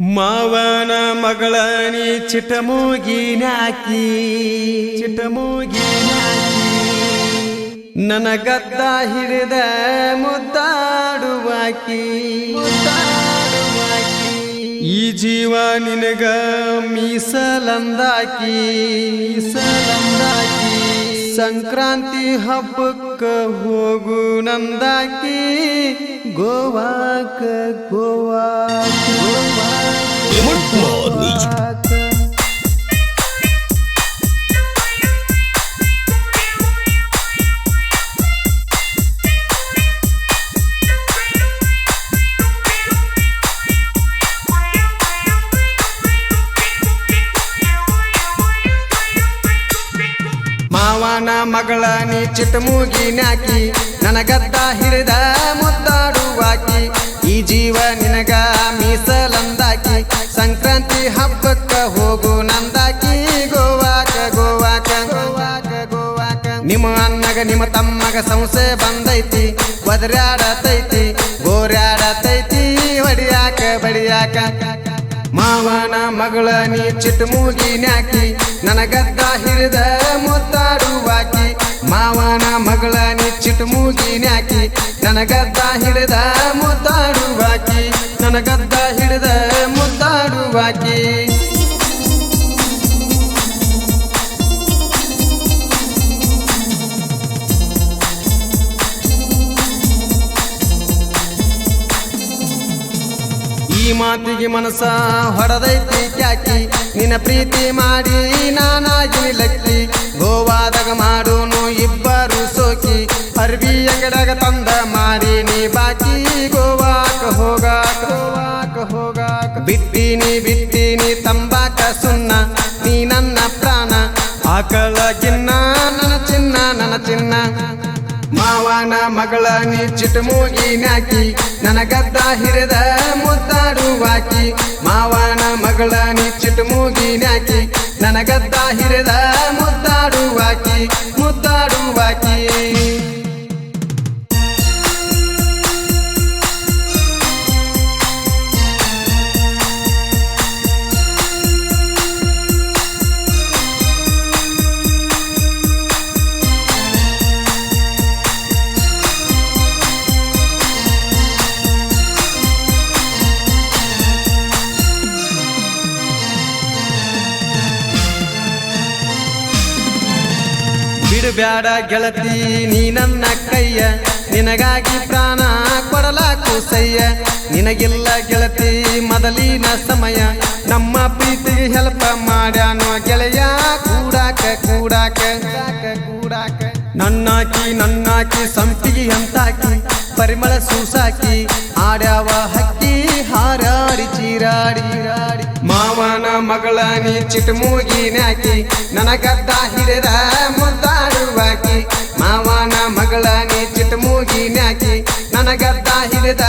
ಮಾವನ ಮಗಳ ನೀ ಚಿಟಮೂಗಿನಾಕಿ ಚಿಟಮೂಗಿನಾಕಿ ನನ್ನ ಗದ್ದ ಹಿಡಿದ ಮುದ್ದಾಡುವಾಕಿ. ಮುದ್ದಾಡುವಾಕಿ ಈ ಜೀವ ನಿನಗ ಮೀಸಲಂದಾಕಿ. ಮೀಸಲಂದಾಕಿ. ಸಂಕ್ರಾಂತಿ ಹಬ್ಬಕ್ಕ ಹೋಗು ನಂದಾಕಿ. ಗೋವಾಕ ಗೋವಾಕ ಮಾವನ ಮಗಳ ನೀ ಚಿಟ್ಟಮೂಗಿನಾಕಿ ನನಗದ್ದ ಹಿಡಿದ ಮುದ್ದಾಡುವಾಕಿ, ಈ ಜೀವ ನಿನಗ ಮೀಸಲಂದಾಕಿ, ಸಂಕ್ರಾಂತಿ ಹಬ್ಬಕ್ಕ ಹೋಗು ನಂದಾಕಿ, ಗೋವಾಕ ಗೋವಾಕ ಗೋವಾಕ ಗೋವಾಕ. ನಿಮ್ಮ ಅನ್ನಗ ನಿಮ್ಮ ತಮ್ಮಗ ಸಂಸೆ ಬಂದೈತಿ ಒದರ್ಯಾಡತೈತಿ ಗೋರ್ಯಾಡತೈತಿ ಹೊಡಿಯಾಕ ಬಡಿಯಾಕ. ಮಾವನ ಮಗಳ ನೀ ಚಿಟ್ಟಮೂಗಿನ್ಯಾಕಿ ನನಗದ್ದ ಹಿರಿದ ಮುತ್ತಾಡುವಾಕಿ ನನಗದ್ದ ಹಿಡಿದ ಮುದ್ದಾಡುವಾಕಿ ನನಗದ್ದ ಹಿಡಿದ ಮುದ್ದಾಡುವಾಕಿ ಈ ಮಾತಿಗೆ ಮನಸ ಹೊಡೆದೈತಿ ಕ್ಯಾಕಿ. ನಿನ್ನ ಪ್ರೀತಿ ಮಾಡಿ ನಾನಾಗಿ ಲಕ್ಕಿ ಗೋವಾದಾಗ ಮಾಡೋನು ಇಬ್ಬರು ಸೋಕಿ. ಅರ್ಬಿ ಅಂಗಡಾಗ ತಂದ ಬಿಟ್ಟಿನಿ ಬಿತ್ತೀನಿ ತಂಬಾಕ ಸುಣ್ಣ. ನೀ ನನ್ನ ಪ್ರಾಣ. ಆಕಳ ಚಿನ್ನ, ನನ್ನ ಚಿನ್ನ ನನ್ನ ಚಿನ್ನ. ಮಾವನ ಮಗಳ ನೀ ಚಿಟಮೂಗಿನಾಕಿ ನನಗದ್ದ ಹಿರಿದ ಮುದ್ದಾಡುವಾಕಿ ಮಾವನ ಮಗಳ ನೀ ಚಿಟಮೂಗಿನಾಕಿ ನನಗದ್ದ ಹಿಡಿದ ಬಿಡಬ್ಯಾಡ ಗೆಳತಿ, ನೀ ನನ್ನ ಕೈಯ. ನಿನಗಾಗಿ ಪ್ರಾಣ ಕೊಡಲಾಕು ಸಯ್ಯ. ನಿನಗಿಲ್ಲ ಗೆಳತಿ, ಮೊದಲಿನ ಸಮಯ. ನಮ್ಮ ಪ್ರೀತಿಗೆ ಹೆಲ್ಪ ಮಾಡ್ಯಾನೋ ಗೆಳೆಯ. ಕೂಡಾಕ ಕೂಡಾಕ ಕೂಡಾಕ ನನ್ನಾಕಿ ನನ್ನಾಕಿ ಸಂಪಿಗೆ ಅಂತಾಕಿ ಪರಿಮಳ ಸೂಸಾಕಿ. ಆಡ್ಯಾವ ಹಕ್ಕಿ ಹಾರಾಡಿ, ಚೀರಾಡಿ. ಮಾವನ ಮಗಳ ನೀ ಚಿಟಮೂಗಿನಾಕಿ ನನಗದ್ದ ಹಿಡಿದ ಮುದ್ದಾಡುವಾಕಿ. ಮಾವನ ಮಗಳ ನೀ ಚಿಟಮೂಗಿನಾಕಿ ನನಗದ್ದ ಹಿಡಿದ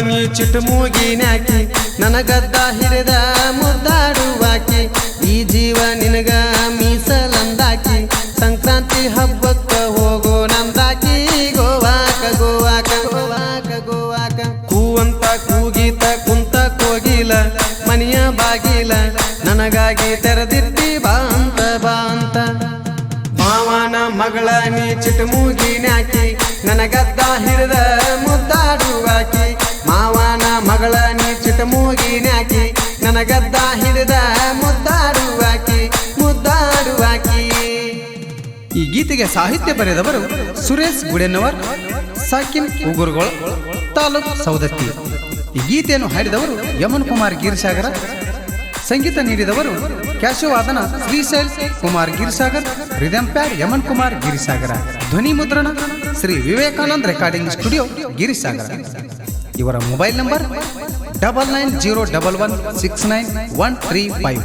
ಮಗಳ ಚಿಟ್ಟು ಮೂಗಿನಾಕಿ ನನಗದ್ದ ಹಿರಿದ ಮುದ್ದಾಡುವಾಕಿ, ಈ ಜೀವ ನಿನಗ ಮೀಸಲಂದಾಕಿ, ಸಂಕ್ರಾಂತಿ ಹಬ್ಬಕ್ಕ ಹೋಗೋ ನಂದಾಕಿ, ಗೋವಾಕ ಗೋವಾಕ ಗೋವಾಕ ಗೋವಾಕ. ಕೂವಂತ, ಕೂಗೀತ, ಕುಂತ, ಕೋಗಿಲ, ಮನೆಯ ಬಾಗಿಲ, ನನಗಾಗಿ ತೆರೆದಿಟ್ಟಿ ಬಾ ಅಂತ ಬಾ ಅಂತ. ಮಾವನ ಮಗಳ ನೀ ಚಿಟಮೂಗಿನಾಕಿ ನನಗದ್ದ ಹಿಡಿದ ನನಗದ್ದ ಹಿಡಿದ ಮುದ್ದಾಡುವಾಕಿ ಮುದ್ದಾಡುವಾಕಿ ಈ ಗೀತೆಗೆ ಸಾಹಿತ್ಯ ಬರೆದವರು ಸುರೇಶ್ ಗುಡೆನವರ್, ಸಾಕಿನ್ ಉಗುರುಗಳು, ತಾಲೂಕ್ ಸೌದತ್ತಿ ಈ ಗೀತೆಯನ್ನು ಹಾಡಿದವರು ಯಮನ್ ಕುಮಾರ್ ಗಿರಿಸಾಗರ. ಸಂಗೀತ ನೀಡಿದವರು ಕ್ಯಾಶುವಾದನ ಶ್ರೀಶೈಲ್ ಕುಮಾರ್ ಗಿರಿಸಾಗರ್ ಪ್ಯಾಡ್ ಯಮನ್ ಕುಮಾರ್ ಗಿರಿಸಾಗರ. ಧ್ವನಿ ಮುದ್ರಣ ಶ್ರೀ ವಿವೇಕಾನಂದ್ ರೆಕಾರ್ಡಿಂಗ್ ಸ್ಟುಡಿಯೋ ಗಿರಿಸಾಗರ. ಇವರ mobile number double nine zero double one six nine one three five